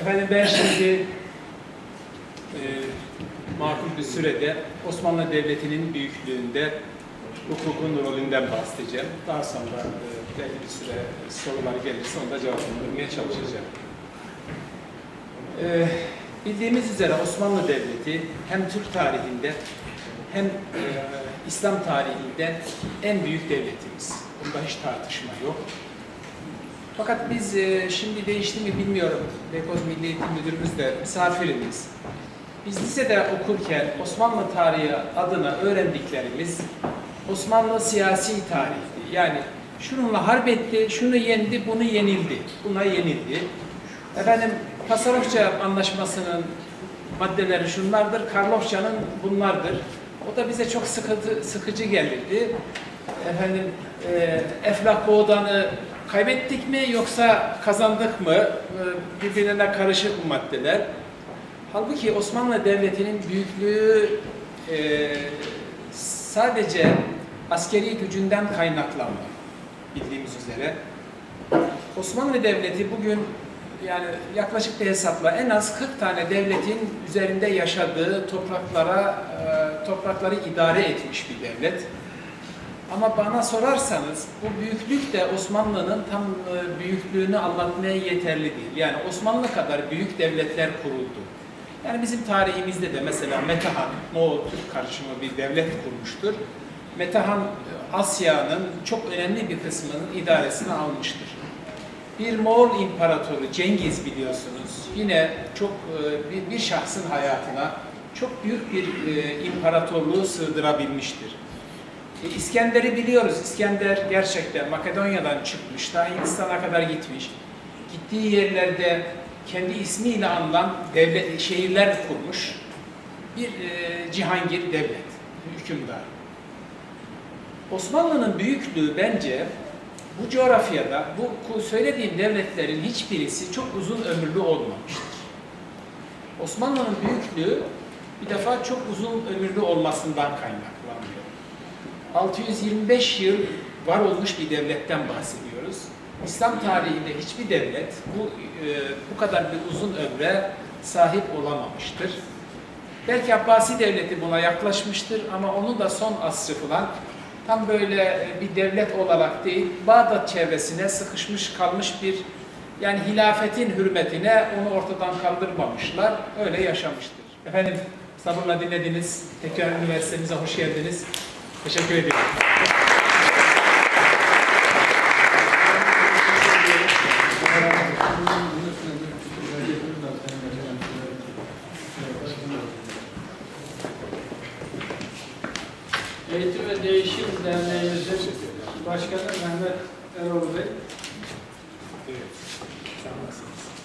Efendim ben şimdi e, makul bir sürede Osmanlı Devleti'nin büyüklüğünde hukukun rolünden bahsedeceğim. Daha sonra e, belli bir süre sorular gelirse onda cevaplandırmaya çalışacağım. E, bildiğimiz üzere Osmanlı Devleti hem Türk tarihinde hem e, İslam tarihinde en büyük devletimiz. Bunda hiç tartışma yok. Fakat biz e, şimdi değişti mi bilmiyorum. Beykoz Milli Eğitim Müdürümüz de misafirimiz. Biz lisede okurken Osmanlı tarihi adına öğrendiklerimiz Osmanlı siyasi tarihti. Yani şununla harp etti, şunu yendi, bunu yenildi. Buna yenildi. Efendim Pasarofça Anlaşması'nın maddeleri şunlardır, Karlofça'nın bunlardır. O da bize çok sıkıntı, sıkıcı gelirdi. Efendim e, Eflak Boğdan'ı kaybettik mi yoksa kazandık mı? E, birbirine karışık bu maddeler. Halbuki Osmanlı Devleti'nin büyüklüğü e, sadece askeri gücünden kaynaklanmıyor bildiğimiz üzere. Osmanlı Devleti bugün yani yaklaşık bir hesapla en az 40 tane devletin üzerinde yaşadığı topraklara e, toprakları idare etmiş bir devlet. Ama bana sorarsanız bu büyüklük de Osmanlı'nın tam e, büyüklüğünü anlatmaya yeterli değil. Yani Osmanlı kadar büyük devletler kuruldu. Yani bizim tarihimizde de mesela Metehan, Moğol Türk karışımı bir devlet kurmuştur. Metehan e, Asya'nın çok önemli bir kısmının idaresini almıştır. Bir Moğol imparatoru Cengiz biliyorsunuz yine çok e, bir, şahsın hayatına çok büyük bir imparatorluğu sığdırabilmiştir. E, İskender'i biliyoruz. İskender gerçekten Makedonya'dan çıkmış, ta Hindistan'a kadar gitmiş. Gittiği yerlerde kendi ismiyle anılan devlet, şehirler kurmuş. Bir e, cihangir devlet, hükümdar. Osmanlı'nın büyüklüğü bence bu coğrafyada bu söylediğim devletlerin hiçbirisi çok uzun ömürlü olmamıştır. Osmanlı'nın büyüklüğü bir defa çok uzun ömürlü olmasından kaynaklanıyor. 625 yıl var olmuş bir devletten bahsediyoruz. İslam tarihinde hiçbir devlet bu e, bu kadar bir uzun ömre sahip olamamıştır. Belki Abbasi devleti buna yaklaşmıştır ama onun da son asrı falan tam böyle bir devlet olarak değil, Bağdat çevresine sıkışmış kalmış bir yani hilafetin hürmetine onu ortadan kaldırmamışlar, öyle yaşamıştır. Efendim sabırla dinlediniz, tekrar üniversitemize hoş geldiniz. Teşekkür ediyorum. Eğitim ve Değişim Derneğimizin Başkanı Mehmet Eroğlu Bey. Evet. Sağ olasınız.